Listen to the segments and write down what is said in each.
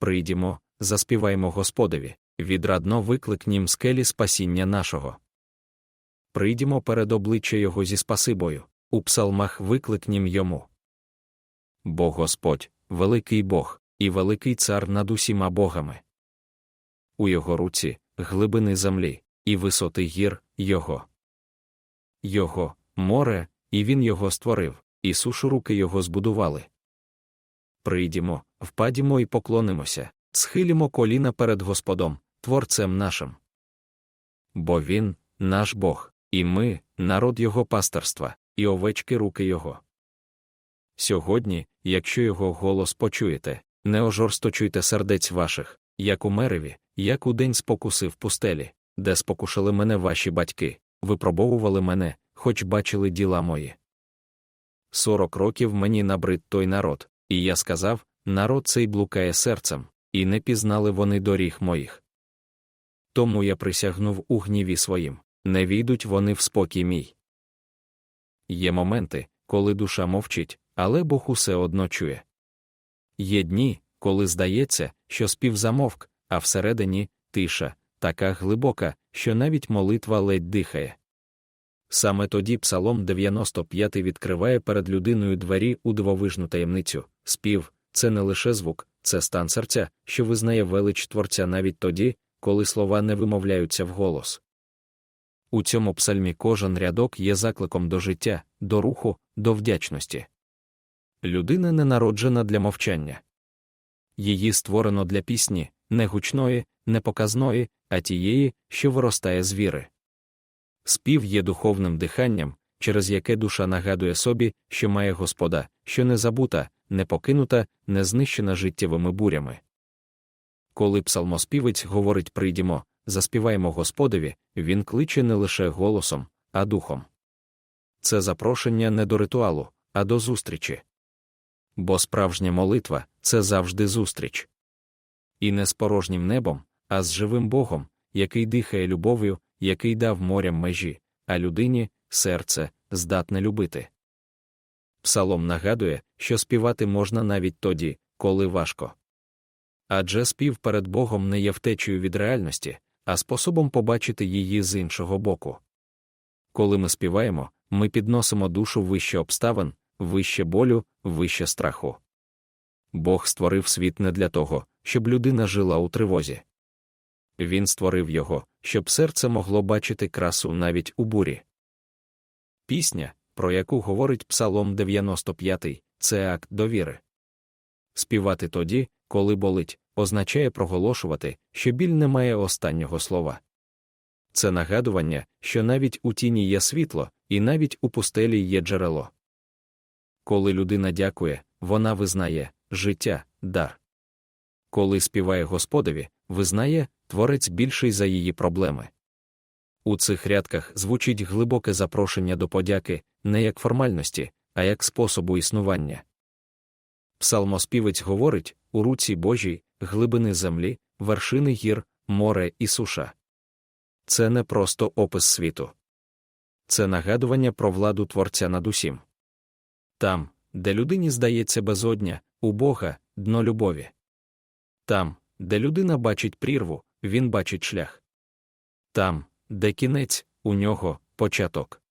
прийдімо, заспіваймо Господові, відрадно викликнім скелі спасіння нашого. Прийдімо перед обличчя Його зі спасибою, у псалмах викликнім йому. Бо Господь, великий Бог, і великий цар над усіма богами. У його руці глибини землі, і висоти гір Його. Його море, і він його створив, і сушу руки його збудували. Прийдімо, впадімо і поклонимося, схилімо коліна перед Господом, Творцем нашим. Бо Він наш Бог, і ми народ Його пастерства, і овечки руки Його. Сьогодні, якщо його голос почуєте, не ожорсточуйте сердець ваших, як у мереві, як у день спокуси в пустелі, де спокушали мене ваші батьки, випробовували мене, хоч бачили діла мої. Сорок років мені набрид той народ, і я сказав народ цей блукає серцем, і не пізнали вони доріг моїх. Тому я присягнув у гніві своїм не війдуть вони в спокій мій. Є моменти, коли душа мовчить, але Бог усе одно чує. Є дні, коли здається, що спів замовк, а всередині тиша, така глибока, що навіть молитва ледь дихає. Саме тоді Псалом 95 відкриває перед людиною двері у дивовижну таємницю. Спів це не лише звук, це стан серця, що визнає велич творця навіть тоді, коли слова не вимовляються вголос. У цьому псальмі кожен рядок є закликом до життя, до руху, до вдячності. Людина не народжена для мовчання. Її створено для пісні, не гучної, не показної, а тієї, що виростає з віри. Спів є духовним диханням, через яке душа нагадує собі, що має Господа, що не забута, не покинута, не знищена життєвими бурями. Коли псалмоспівець говорить прийдімо, заспіваємо Господові, він кличе не лише голосом, а духом. Це запрошення не до ритуалу, а до зустрічі. Бо справжня молитва це завжди зустріч. І не з порожнім небом, а з живим Богом, який дихає любов'ю, який дав морям межі, а людині серце здатне любити. Псалом нагадує, що співати можна навіть тоді, коли важко. Адже спів перед Богом не є втечею від реальності, а способом побачити її з іншого боку. Коли ми співаємо, ми підносимо душу вище обставин, вище болю, вище страху. Бог створив світ не для того, щоб людина жила у тривозі. Він створив його, щоб серце могло бачити красу навіть у бурі. Пісня, про яку говорить Псалом 95, це акт довіри. Співати тоді, коли болить, означає проголошувати, що біль не має останнього слова. Це нагадування, що навіть у тіні є світло, і навіть у пустелі є джерело. Коли людина дякує, вона визнає життя, дар. Коли співає Господові, визнає творець більший за її проблеми. У цих рядках звучить глибоке запрошення до подяки не як формальності, а як способу існування. Псалмоспівець говорить у руці Божій, глибини землі, вершини гір, море і суша. Це не просто опис світу. Це нагадування про владу Творця над усім. Там, де людині здається безодня, у Бога дно любові. Там, де людина бачить прірву, він бачить шлях. Там, де кінець, у нього початок.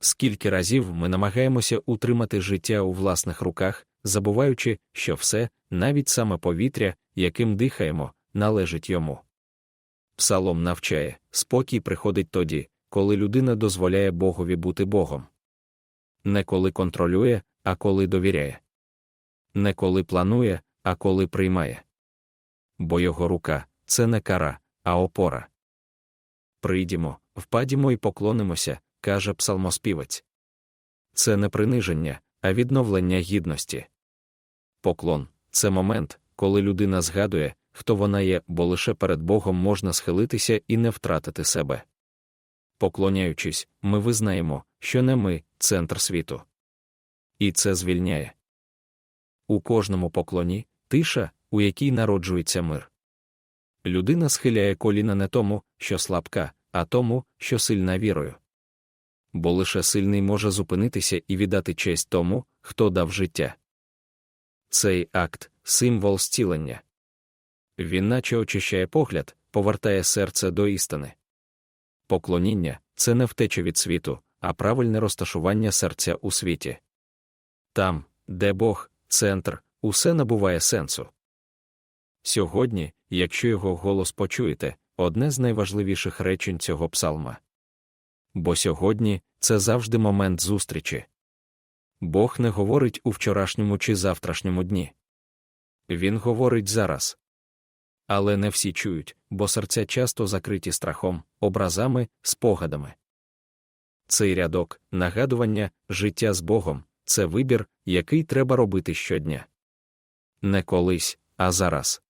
Скільки разів ми намагаємося утримати життя у власних руках, забуваючи, що все, навіть саме повітря, яким дихаємо, належить йому. Псалом навчає спокій приходить тоді, коли людина дозволяє Богові бути Богом. Не коли контролює, а коли довіряє. Не коли планує, а коли приймає. Бо його рука це не кара, а опора. Прийдімо, впадімо і поклонимося, каже псалмоспівець. Це не приниження, а відновлення гідності. Поклон це момент, коли людина згадує, хто вона є, бо лише перед Богом можна схилитися і не втратити себе. Поклоняючись, ми визнаємо, що не ми центр світу. І це звільняє. У кожному поклоні тиша, у якій народжується мир. Людина схиляє коліна не тому, що слабка, а тому, що сильна вірою. Бо лише сильний може зупинитися і віддати честь тому, хто дав життя. Цей акт символ зцілення. Він наче очищає погляд, повертає серце до істини. Поклоніння це не втеча від світу, а правильне розташування серця у світі. Там, де Бог, центр, усе набуває сенсу. Сьогодні, якщо його голос почуєте, одне з найважливіших речень цього псалма. Бо сьогодні це завжди момент зустрічі. Бог не говорить у вчорашньому чи завтрашньому дні. Він говорить зараз. Але не всі чують, бо серця часто закриті страхом, образами, спогадами. Цей рядок, нагадування, життя з Богом це вибір, який треба робити щодня. Не колись, а зараз.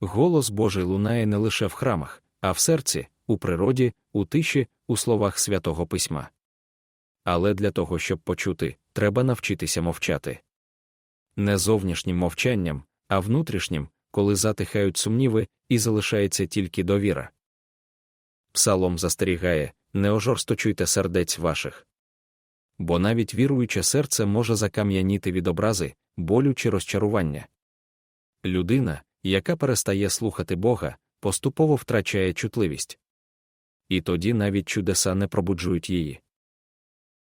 Голос Божий лунає не лише в храмах, а в серці, у природі, у тиші, у словах святого письма. Але для того, щоб почути, треба навчитися мовчати. Не зовнішнім мовчанням, а внутрішнім, коли затихають сумніви, і залишається тільки довіра. Псалом застерігає не ожорсточуйте сердець ваших. Бо навіть віруюче серце може закам'яніти від образи, болю чи розчарування. Людина, яка перестає слухати Бога, поступово втрачає чутливість. І тоді навіть чудеса не пробуджують її.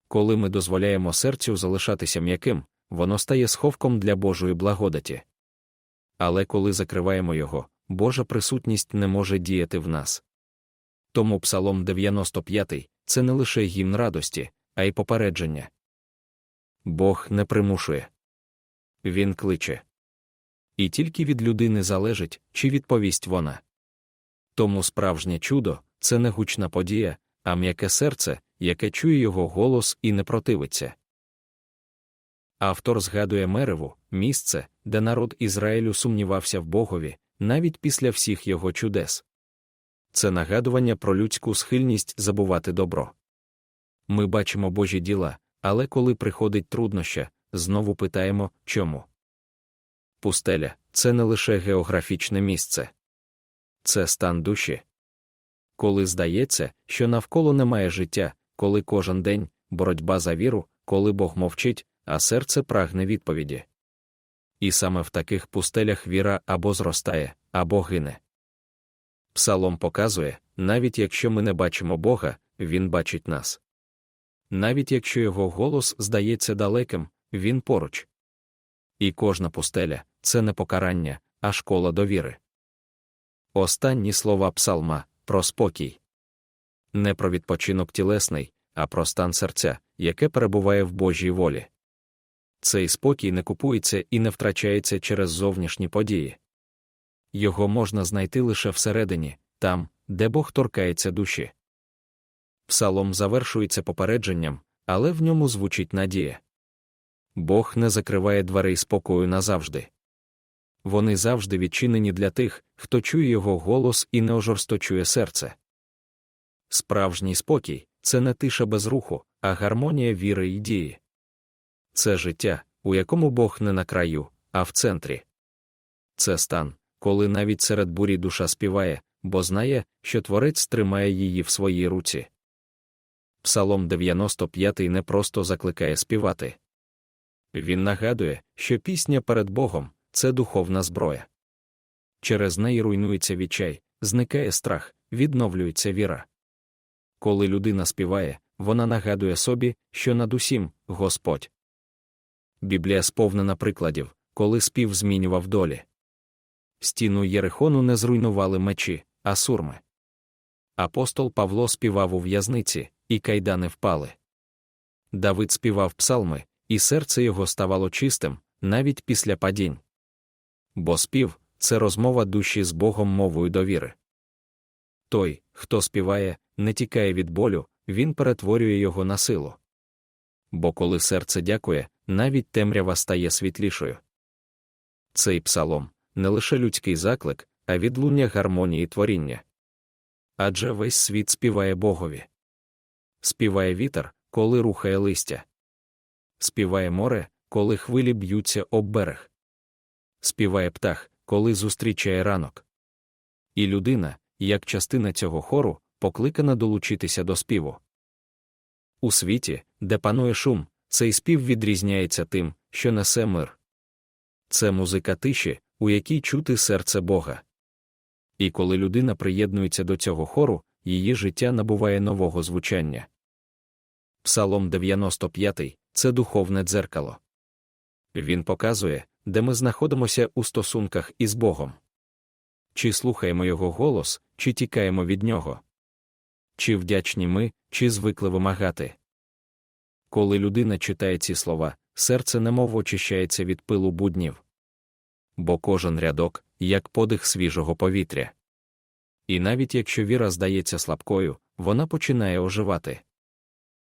Коли ми дозволяємо серцю залишатися м'яким, воно стає сховком для Божої благодаті. Але коли закриваємо його, Божа присутність не може діяти в нас. Тому Псалом 95 це не лише гімн радості, а й попередження. Бог не примушує. Він кличе. І тільки від людини залежить, чи відповість вона. Тому справжнє чудо це не гучна подія, а м'яке серце, яке чує його голос і не противиться. Автор згадує Мереву, місце, де народ Ізраїлю сумнівався в Богові, навіть після всіх його чудес. Це нагадування про людську схильність забувати добро. Ми бачимо Божі діла, але коли приходить трудноща, знову питаємо чому. Пустеля це не лише географічне місце, це стан душі. Коли здається, що навколо немає життя, коли кожен день боротьба за віру, коли Бог мовчить, а серце прагне відповіді. І саме в таких пустелях віра або зростає, або гине. Псалом показує, навіть якщо ми не бачимо Бога, Він бачить нас. Навіть якщо його голос здається далеким, він поруч. І кожна пустеля це не покарання, а школа довіри. Останні слова псалма про спокій. Не про відпочинок тілесний, а про стан серця, яке перебуває в Божій волі. Цей спокій не купується і не втрачається через зовнішні події. Його можна знайти лише всередині, там, де Бог торкається душі. Псалом завершується попередженням, але в ньому звучить надія. Бог не закриває дверей спокою назавжди. Вони завжди відчинені для тих, хто чує його голос і не ожорсточує серце. Справжній спокій це не тиша без руху, а гармонія віри і дії. Це життя, у якому Бог не на краю, а в центрі. Це стан, коли навіть серед бурі душа співає, бо знає, що творець тримає її в своїй руці. Псалом 95 не просто закликає співати. Він нагадує, що пісня перед Богом це духовна зброя. Через неї руйнується відчай, зникає страх, відновлюється віра. Коли людина співає, вона нагадує собі, що над усім Господь. Біблія сповнена прикладів, коли спів змінював долі. Стіну Єрихону не зруйнували мечі, а сурми. Апостол Павло співав у в'язниці, і кайдани впали. Давид співав псалми, і серце його ставало чистим, навіть після падінь. Бо спів це розмова душі з Богом мовою довіри. Той, хто співає, не тікає від болю, він перетворює його на силу. Бо коли серце дякує, навіть темрява стає світлішою. Цей псалом не лише людський заклик, а відлуння гармонії творіння. Адже весь світ співає Богові. Співає вітер, коли рухає листя. Співає море, коли хвилі б'ються об берег. Співає птах, коли зустрічає ранок. І людина, як частина цього хору, покликана долучитися до співу. У світі, де панує шум, цей спів відрізняється тим, що несе мир. Це музика тиші, у якій чути серце Бога. І коли людина приєднується до цього хору, її життя набуває нового звучання. Псалом 95 це духовне дзеркало. Він показує, де ми знаходимося у стосунках із Богом. Чи слухаємо Його голос, чи тікаємо від Нього? Чи вдячні ми, чи звикли вимагати? Коли людина читає ці слова, серце немов очищається від пилу буднів. Бо кожен рядок, як подих свіжого повітря. І навіть якщо віра здається слабкою, вона починає оживати.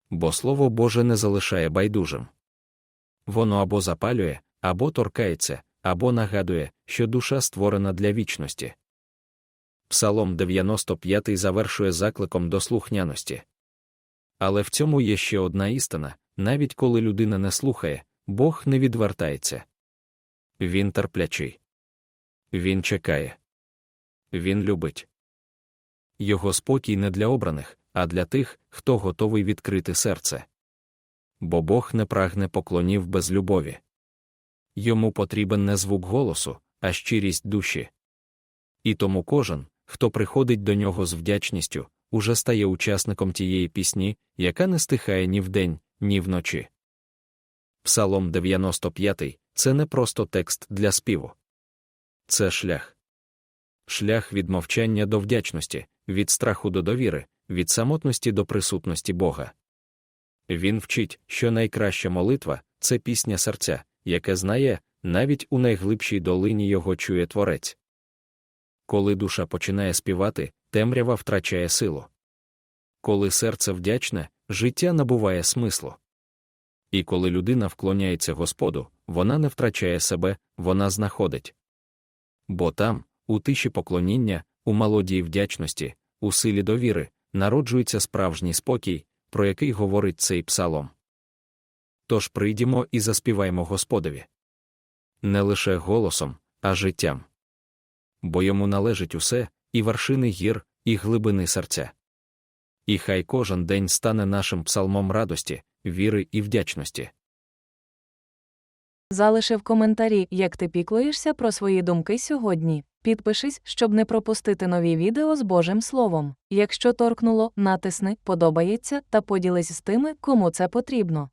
Бо Слово Боже не залишає байдужим. Воно або запалює, або торкається, або нагадує, що душа створена для вічності. Псалом 95 завершує закликом до слухняності. Але в цьому є ще одна істина навіть коли людина не слухає, Бог не відвертається. Він терплячий. Він чекає. Він любить. Його спокій не для обраних, а для тих, хто готовий відкрити серце. Бо Бог не прагне поклонів без любові. Йому потрібен не звук голосу, а щирість душі. І тому кожен, хто приходить до нього з вдячністю, уже стає учасником тієї пісні, яка не стихає ні вдень, ні вночі. Псалом 95 це не просто текст для співу. Це шлях. Шлях від мовчання до вдячності, від страху до довіри, від самотності до присутності Бога. Він вчить, що найкраща молитва це пісня серця, яке знає, навіть у найглибшій долині його чує творець. Коли душа починає співати, темрява втрачає силу. Коли серце вдячне, життя набуває смислу. І коли людина вклоняється Господу, вона не втрачає себе, вона знаходить. Бо там, у тиші поклоніння, у молодій вдячності, у силі довіри, народжується справжній спокій, про який говорить цей псалом. Тож прийдімо і заспіваймо Господові. Не лише голосом, а життям. Бо йому належить усе, і вершини гір, і глибини серця. І хай кожен день стане нашим псалмом радості, віри і вдячності. Залиши в коментарі, як ти піклуєшся про свої думки сьогодні. Підпишись, щоб не пропустити нові відео з Божим Словом. Якщо торкнуло, натисни, подобається та поділись з тими, кому це потрібно.